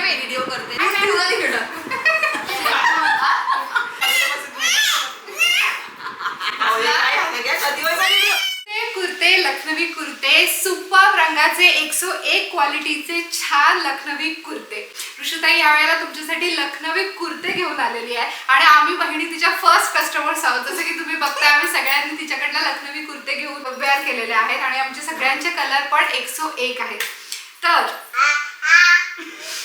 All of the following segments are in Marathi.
व्हिडिओ करते. ते कुर्ते लखनवी कुर्ते सुपर रंगाचे एकशे एक क्वालिटीचे छान लखनवी कुर्ते. ऋषुताई यावेळेला तुमच्यासाठी लखनवी कुर्ते घेऊन आलेली आहे. आणि आम्ही बहिणी तिच्या फर्स्ट कस्टमर्स आहोत. जसं की तुम्ही बघताय आम्ही सगळ्यांनी तिच्याकडनं लखनवी कुर्ते घेऊन वेअर केलेले आहेत. आणि आमचे सगळ्यांचे कलर पण एकशे एक आहेत. तर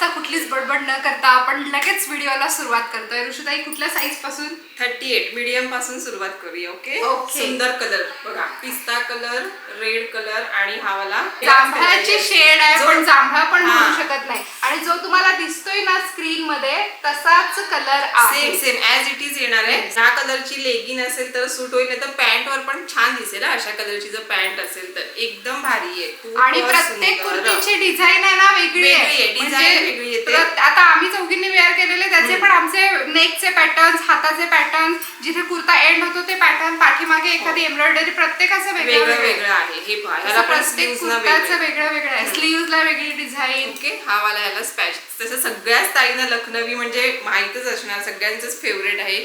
जास्त कुठलीच बडबड न करता आपण लगेच व्हिडिओला सुरुवात करतोय. ऋषुताई कुठल्या साईजपासून? थर्टी एट मीडियमपासून सुरुवात करूया ओके Okay. सुंदर कलर बघा पिस्ता कलर रेड कलर आणि हा वाला जांभळाची शेड आहे पण जांभळा पण हा. म्हणू शकत नाही. आणि जो तुम्हाला दिसतोय ना स्क्रीन मध्ये तसाच कलर आहे. Same same as it is येणार आहे. ह्या कलरची लेगिन असेल तर सूट होईल नाही तर पॅन्ट वर पण छान दिसेल हा, अशा कलरची जर पॅन्ट असेल तर. एकदम भारी आहे. आणि प्रत्येक. कुर्तीची डिझाईन आहे ना वेगळी आहे. आहे, म्हणजे वेगळी येते. प्रत- आता आम्ही चौघींनी वेअर केलेले त्याचे पण आमचे नेकचे पॅटर्न हाताचे पॅटर्न जिथे कुर्ता एंड होतो ते पॅटर्न पाठीमागे एखादी एम्ब्रॉयडरी प्रत्येकाचं वेगळं वेगळं आहे. हे प्रत्येक वेगळं. वेगळं वेगळं आहे. स्लीव्हला वेगळी डिझाईन ओके हा वाला ह्याला स्पॅच तसं सगळ्याच ताईंना लखनवी म्हणजे माहीतच असणार सगळ्यांचंच फेवरेट आहे.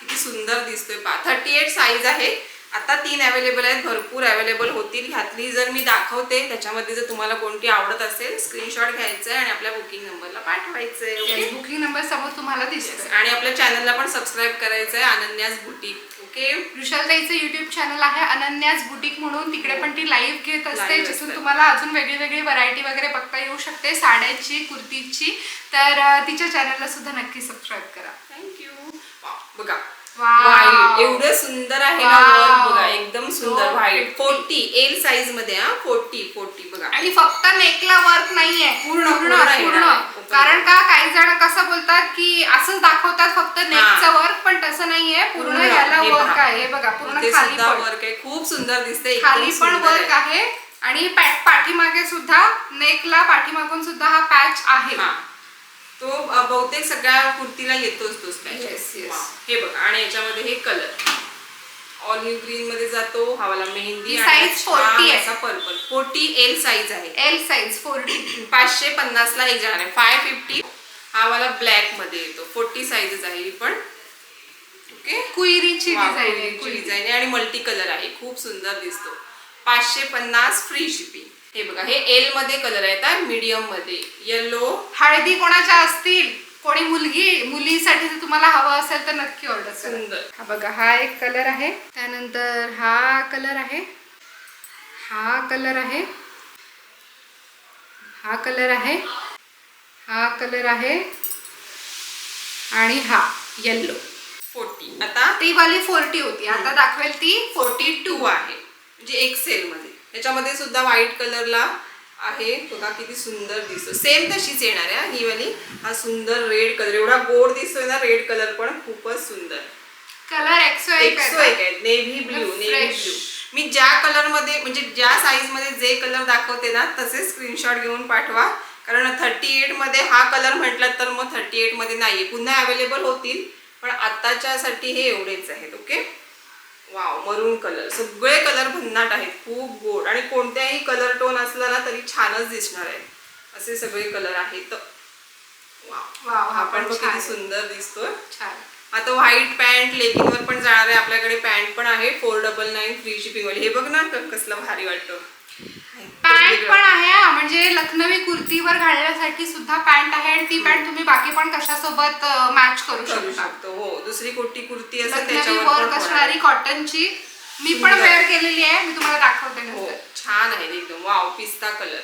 किती सुंदर दिसतोय. पा थर्टी एट साईज आहे. आता तीन अवेलेबल आहेत भरपूर अवेलेबल होतील. ह्यातली जर मी दाखवते त्याच्यामध्ये जर तुम्हाला कोणती आवडत असेल स्क्रीनशॉट घ्यायचं आहे आणि आपल्या बुकिंग नंबरला पाठवायचं आहे बुकिंग नंबर समोर तुम्हाला दिसतोय. आणि आपल्या चॅनलला पण सबस्क्राईब करायचं आहे अनन्यास बुटीक ओके वृषालताईचं युट्यूब चॅनल आहे अनन्यास बुटीक म्हणून. तिकडे पण ती लाईव्ह घेत असते जिथून. तुम्हाला अजून वेगळी वेगळी व्हरायटी वगैरे बघता येऊ शकते साड्यांची कुर्तीची. तर तिच्या चॅनलला सुद्धा नक्की सबस्क्राईब करा. थँक्यू बघा. Wow. एवढं सुंदर आहे ना बघा एकदम सुंदर व्हाईट. फोर्टी एल साईजमध्ये हा. फोर्टी फोर्टी बघा. आणि फक्त नेकला वर्क नाहीये. पूर्ण, पूर्ण पूर्ण. कारण का काही जण कसं बोलतात की असंच दाखवतात फक्त नेकचं वर्क पण तसं नाहीये. पूर्ण याला वर्क. आहे. हे बघा पूर्ण खाली वर्क आहे. खूप सुंदर दिसते खाली पण वर्क आहे. आणि पाठीमागे सुद्धा नेकला पाठीमागून सुद्धा हा पॅच आहे. तो बहुतेक सगळ्या कुर्तीला येतोच तोच yes. Wow. हे बघा आणि याच्यामध्ये हे कलर ऑलिव्ह ग्रीन मध्ये जातो हा वाला मेहंदी size 40 आहे. पर्पल फोर्टी एल साईज आहे. एल साईज फोर्टी पाचशे पन्नास ला एक जाणार आहे. फाय फिफ्टी हा वाला ब्लॅकमध्ये येतो. फोर्टी साईजेस आहे ही पण. ओके कुईरीची डिझाईन आहे. कुईरी. डिझाईन आहे. आणि मल्टी कलर आहे. खूप सुंदर दिसतो. पाचशे पन्नास फ्री शिपिंग हे बघा हे एलमध्ये कलर आहेत मीडियममध्ये. येलो हळदी कोणाच्या असतील? कोणी मुलगी मुलीसाठी जर तुम्हाला हवं असेल तर नक्की ऑर्डर सुंदर. हा बघा हा एक कलर आहे. त्यानंतर हा कलर आहे. हा कलर आहे. हा कलर आहे. हा कलर आहे. आणि हा येल्लो फोर्टी आता ती वाली फोर्टी होती. आता दाखवेल ती फोर्टी टू आहे. म्हणजे एक्सेल मध्ये त्याच्यामध्ये सुद्धा व्हाईट कलरला आहे. बघा किती सुंदर दिसतो सेम तशीच येणार आहे हा, वाली. हा सुंदर रेड कलर एवढा गोड दिसतोय ना रेड कलर पण खूपच सुंदर. कलर एक्सो एक एकसो आहे नेव्ही ब्ल्यू नेव्ही. ब्ल्यू मी ज्या कलरमध्ये म्हणजे ज्या साईजमध्ये जे कलर दाखवते ना तसे स्क्रीनशॉट घेऊन पाठवा. कारण थर्टी एटमध्ये हा कलर म्हटला तर मग थर्टी एटमध्ये नाहीये. पुन्हा अवेलेबल होतील पण आताच्यासाठी हे एवढेच आहेत ओके वाव मरून कलर सगळे कलर भन्नाट आहेत. खूप गोड. आणि कोणत्याही कलर टोन असला ना तरी छानच दिसणार आहे. असे सगळे कलर आहेत. वाव. हा पण किती. सुंदर दिसतोय. छान. आता व्हाईट पॅन्ट लेगिंगवर पण जाणार आहे आपल्याकडे पॅन्ट पण आहे. Four double nine free shipping वाली. हे बघ ना कसलं भारी वाटतं. पॅन्ट पण आहे हा, म्हणजे लखनवी कुर्तीवर घालण्यासाठी सुद्धा पॅन्ट आहे आणि ती पॅन्ट तुम्ही बाकी पण कशासोबत मॅच करू करू शकता. शकतो. हो. दुसरी कुठली कुर्ती असेल लखनवी त्याच्यावर वर्क पण असणारी. कॉटनची मी पण सुंदर. वेअर केलेली आहे. मी तुम्हाला दाखवते हो. नंतर. छान आहे एकदम. वाव पिस्ता कलर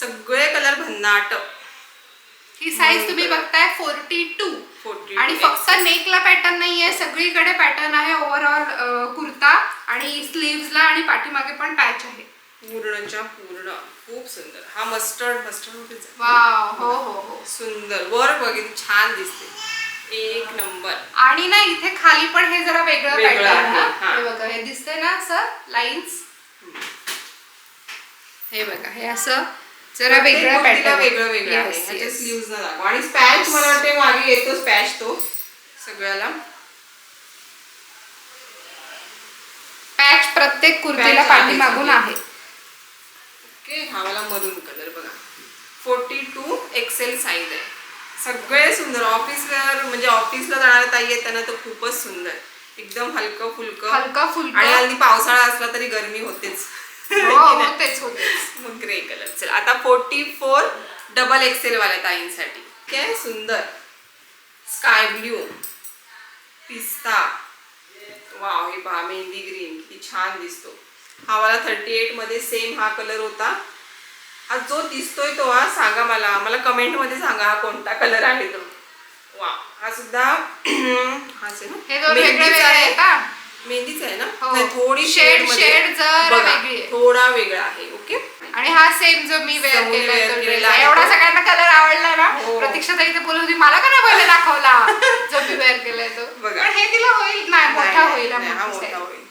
सगळे कलर भन्नाट. ही साईज. तुम्ही बघताय फोर्टी टू 42 आणि फक्त नेकला पॅटर्न नाहीये. सगळीकडे पॅटर्न आहे. ओव्हरऑल कुर्ता आणि स्लीव्हजला आणि पाठीमागे पण पॅच आहे. पूर्णच्या पूर्ण खूप सुंदर. हा मस्टर्ड मस्टर्ड वाव हो हो हो. सुंदर. वर बघितली छान दिसते. एक नंबर. आणि ना इथे खाली पण हे जरा वेगळं वेगळं आहे, हा. हे बघा हे दिसतंय ना असं लाईन्स हे बघा हे असं जरा प्रत्येक वेगळं पॅटर्न वेगळं वेगळं आहे. ह्याचे स्लीव्ज न दाखव आणि पॅच मला वाटते मागे येतोच पॅच तो. सगळ्याला. पॅच प्रत्येक कुर्तीला Patch आहे, पाठीमागून आहे. ओके हा मला मरून कलर बघा. फोर्टी टू एक्सेल साईज आहे. सगळे सुंदर. ऑफिसला म्हणजे ऑफिसला जाणाऱ्या ताई आहेत त्यांना तर खूपच सुंदर. एकदम हलकं फुलकं हलका फुलका. आणि हल्ली पावसाळा असला तरी गरमी होतेच. हो होतेच होतेच. मग ग्रे कलर चल आता फोर्टी फोर डबल एक्सेल वाल्या ताईंसाठी. आहे सुंदर. स्काय ब्ल्यू पिस्ता. वाव हे पहा मेहंदी ग्रीन किती छान दिसतो. हा वाला थर्टी एटमध्ये सेम हा कलर होता हा जो दिसतोय तो हा सांगा मला मला कमेंटमध्ये सांगा हा कोणता कलर आहे तो वा हा सुद्धा हे मेहंदीचा आहे. मेहंदीच ना हो. थोडी मध्ये- shade जरा. थोडा वेगळा आहे ओके आणि हा सेम जो मी वेअर. आहे एवढा. सगळ्यांना कलर आवडला ना हो. प्रतीक्षा ताई ते बोलत होती मला का नाही पहिले दाखवला जो मी वेअर केलाय तो बघा. हे तिला होईल नाही मोठा होईल मोठा. होईल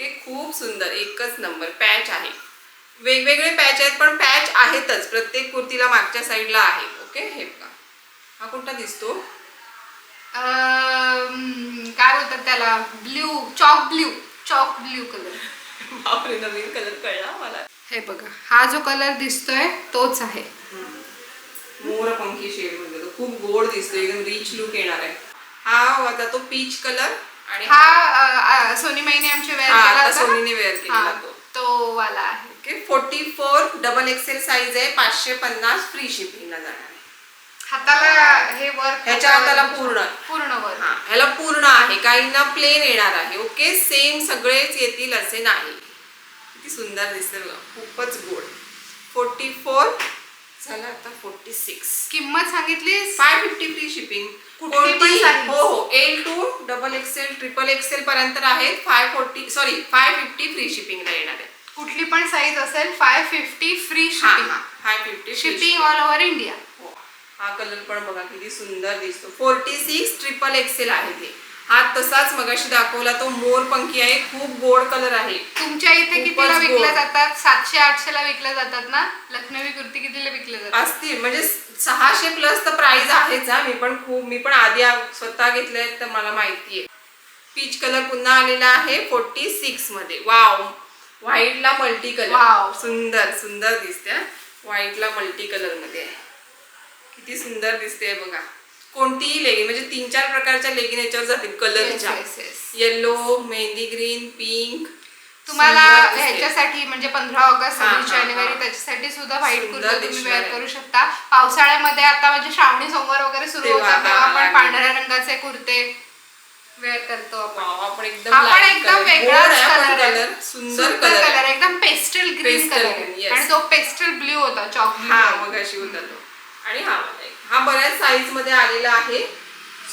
ओके खूप सुंदर. एकच नंबर. पॅच आहे. वेगवेगळे पॅच आहेत पण पॅच आहेतच. प्रत्येक कुर्तीला मागच्या साईडला आहे. ओके हे बघा. हा कोणता दिसतो? काय बोलतात त्याला? Blue chalk blue. Chalk blue colour. बापरे नवीन कलर कळला मला. हे बघा. हा जो कलर दिसतोय तोच आहे. मोरपंखी शेड तो. खूप गोड दिसतो एकदम रिच लुक येणार आहे. हा होता तो पीच कलर आणि हा अं, अं, सोनी माईने आमची वेअर हा, केला आता होता ना? सोनीने केलेला हा, तो. तो वाला आहे. Okay forty four double XL size आहे पाचशे पन्नास फ्री शिपिंगला जाणार आहे. हाताला हे वर्क ह्याच्या हाताला पूर्ण. पूर्ण वर्क हा ह्याला पूर्ण आहे काहींना प्लेन येणार आहे ओके? सेम सगळेच येतील असे नाही. किती सुंदर दिसते बघा खूपच गोड. फोर्टी फोर झालं आता फोर्टी सिक्स किंमत सांगितली? फाय फिफ्टी फ्री शिपिंग कुठली पण. हो हो. L to double XL triple XL पर्यंत आहेत. Five forty sorry five fifty free शिपिंगला येणार आहे. कुठली पण साईज असेल फाय फिफ्टी फ्री हा शिपिंग हा. Five fifty shipping all over India हो. हा कलर पण बघा किती सुंदर दिसतो. फोर्टी सिक्स ट्रिपल एक्सेल आहे ते. हा तसाच मगाशी दाखवला तो मोर पंखी आहे खूप गोड कलर आहे. तुमच्या इथे खूपच कितीला विकल्या गोड. जातात? सातशे आठशे ला विकल्या जातात ना? लखनवी कुर्ती कितीला विकल्या जातात? असतील म्हणजे सहाशे प्लस तर प्राइस आहेच हा. मी पण खूप मी पण आधी आ- स्वतः घेतले तर मला माहिती आहे. पीच कलर पुन्हा आलेला आहे फोर्टी सिक्समध्ये वाव व्हाईटला मल्टी Wow. कलर सुंदर सुंदर दिसते व्हाईटला मल्टी कलरमध्ये आहे. किती सुंदर दिसते बघा. कोणतीही लेगिन म्हणजे तीन चार प्रकारच्या लेगिन याच्यावर जातील कलरच्या Yes, yes, yes. Yellow mehndi green pink तुम्हाला ह्याच्यासाठी म्हणजे पंधरा ऑगस्ट हा, सव्वीस हा, जानेवारी. त्याच्यासाठी सुद्धा व्हाईट सुंदर कुर्ता तुम्ही दिसणार वेअर आहे. करू शकता पावसाळ्यामध्ये आता म्हणजे श्रावणी सोमवार वगैरे सुरू तेव्हा होतात तेव्हा आपण लागेल. पांढऱ्या रंगाचे कुर्ते वेअर करतो आपण वाव, आपण एकदम आपण light एकदम color. वेगळाच गोड आहे पण कलर आहे. color. सुंदर कलर कलर एकदम pastel green Pastel colour green, yes. आणि तो पेस्टल ब्ल्यू होता चॉक हा मग अशी होता तो आणि हा वाला एक. हा बऱ्याच साईजमध्ये आलेला आहे.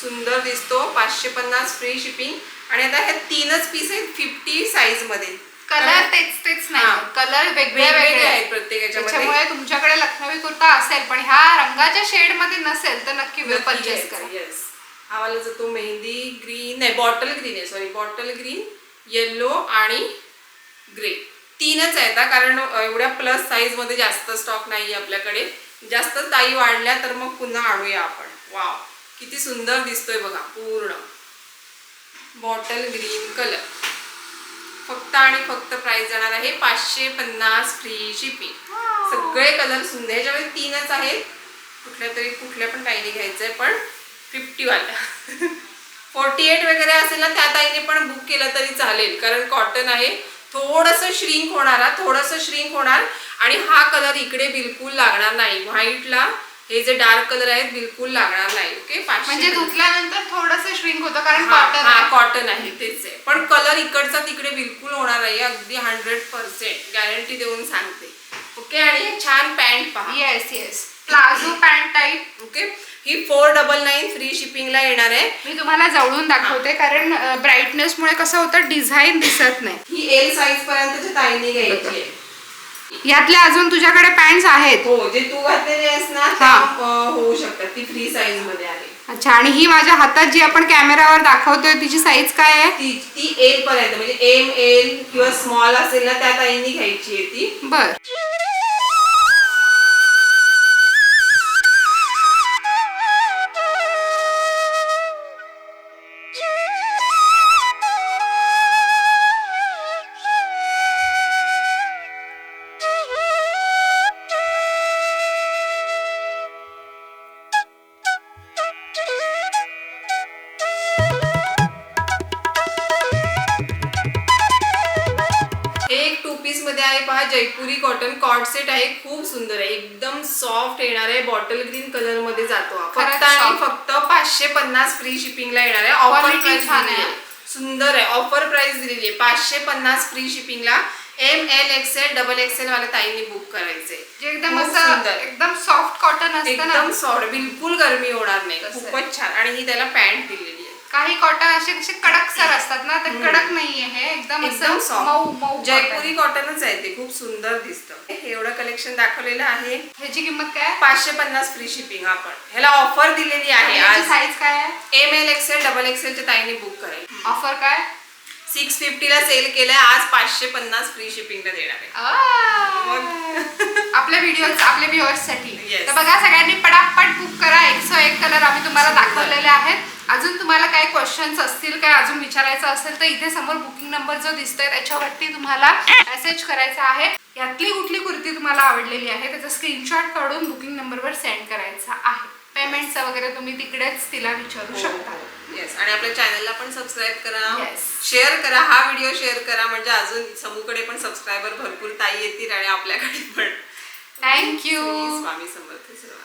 सुंदर दिसतो. पाचशे पन्नास फ्री शिपिंग आणि आता हे तीनच पीस आहेत फिफ्टी साईजमध्ये. कलर तेच तेच नाही. हा. कलर वेगळे वेगवेगळे वेगळे आहेत प्रत्येक याच्यामध्ये त्याच्यामुळे तुमच्याकडे लखनवी कुर्ता असेल पण ह्या रंगाच्या शेडमध्ये नसेल तर नक्की परचेस करा. येस हा वाला जो तो मेहंदी ग्रीन नाही बॉटल ग्रीन आहे सॉरी बॉटल ग्रीन येल्लो आणि ग्रे तीनच आहेत हा, कारण एवढ्या प्लस साईजमध्ये जास्त स्टॉक नाही आपल्याकडे. जास्त ताई वाढल्या तर मग पुन्हा आणूया आपण. वाव किती सुंदर दिसतोय बघा पूर्ण. बॉटल ग्रीन कलर फक्त आणि फक्त प्राइस जाणार आहे पाचशे पन्नास फ्री शिपिंग सगळे कलर सुंदर ह्याच्यामध्ये तीनच आहेत. कुठल्या तरी कुठल्या पण ताईने घ्यायचं आहे पण फिफ्टी वाल्या. फोर्टी एट वगैरे असेल ना त्या ताईने पण बुक केलं तरी चालेल. कारण कॉटन आहे. थोडंसं श्रिंक होणार थोडंसं श्रिंक होणार. आणि हा कलर इकडे बिलकुल लागणार नाही. व्हाईटला हे जे डार्क कलर आहेत बिलकुल लागणार नाही. ओके म्हणजे धुतल्यानंतर थोडस श्रिंक होतं कारण हा कॉटन कॉटन आहे. तेच आहे. पण कलर इकडचा तिकडे बिलकुल होणार नाही अगदी हंड्रेड पर्सेंट गॅरंटी देऊन सांगते. ओके आणि हे छान पॅन्ट पहा. Yes yes palazzo pant type okay ही फोर डबल नाईन फ्री शिपिंगला येणार आहे. मी तुम्हाला जवळून दाखवते कारण ब्राईटनेस मुळे कसं होतं डिझाईन दिसत नाही. ही एल साईज पर्यंतच्या ताईने घ्यायची आहे. यातल्या अजून तुझ्याकडे पॅन्ट आहेत. हो जे तू घातलेले आहेस ना त्या हा. होऊ शकतात. ती फ्री साईजमध्ये आहे. अच्छा आणि ही माझ्या हातात जी आपण कॅमेरावर दाखवतोय तिची साईज काय आहे? ती ती एल पर्यंत म्हणजे एम एल किंवा स्मॉल असेल ना त्या ताईंनी घ्यायची आहे ती. बर. मध्ये आहे पहा जयपुरी कॉटन कॉट सेट आहे खूप सुंदर आहे. एकदम सॉफ्ट येणार आहे बॉटल ग्रीन कलरमध्ये जातो फक्त आणि. फक्त पाचशे पन्नास फ्री शिपिंगला येणार आहे. ऑफर प्राइस छान आहे. सुंदर आहे. ऑफर प्राइस दिलेली आहे. पाचशे पन्नास free शिपिंगला M L XL double XL वाल्या ताईंनी बुक करायचे जे एकदम असं. एकदम सॉफ्ट कॉटन असतं एकदम सॉफ्ट बिलकुल गरमी होणार नाही. खूपच छान. आणि ही त्याला पॅन्ट दिलेली आहे. काही कॉटन असे कसे कडक सर असतात ना ते कडक नाहीये हे एकदम एकदम असं मऊ मऊ. जयपुरी कॉटनच आहे ते खूप सुंदर दिसतं. हे एवढं कलेक्शन दाखवलेलं आहे. ह्याची किंमत काय? पाचशे पन्नास फ्री शिपिंग आपण ह्याला ऑफर दिलेली आहे आज. साईज काय आहे? एम एल एक्सेल डबल एक्सेलच्या ताईने बुक करायची. ऑफर काय? सिक्स फिफ्टीला सेल केलाय आज पाचशे पन्नास फ्री शिपिंगला देणार आहे. आपल्या व्हिडिओ आपल्या व्ह्युअर्ससाठी. Yes. तर बघा सगळ्यांनी पटापट बुक करा. एकशे एक कलर आम्ही तुम्हाला दाखवलेले आहेत. अजून तुम्हाला काय क्वेश्चन्स असतील काय अजून विचारायचं असेल तर इथे समोर बुकिंग नंबर जो दिसतोय त्याच्यावरती तुम्हाला मेसेज करायचा आहे. यातली कुठली कुर्ती तुम्हाला आवडलेली आहे त्याचा स्क्रीनशॉट काढून बुकिंग नंबरवर सेंड करायचा आहे. पेमेंटचं वगैरे तुम्ही तिकडेच तिला विचारू शकता. येस आणि आपल्या चॅनलला पण सबस्क्राईब करा. शेअर करा. हा व्हिडिओ शेअर करा. म्हणजे अजून समूकडे पण सबस्क्रायबर भरपूर ताई येतील आणि आपल्याकडे पण. थँक्यू स्वामी समर्थ सर्व.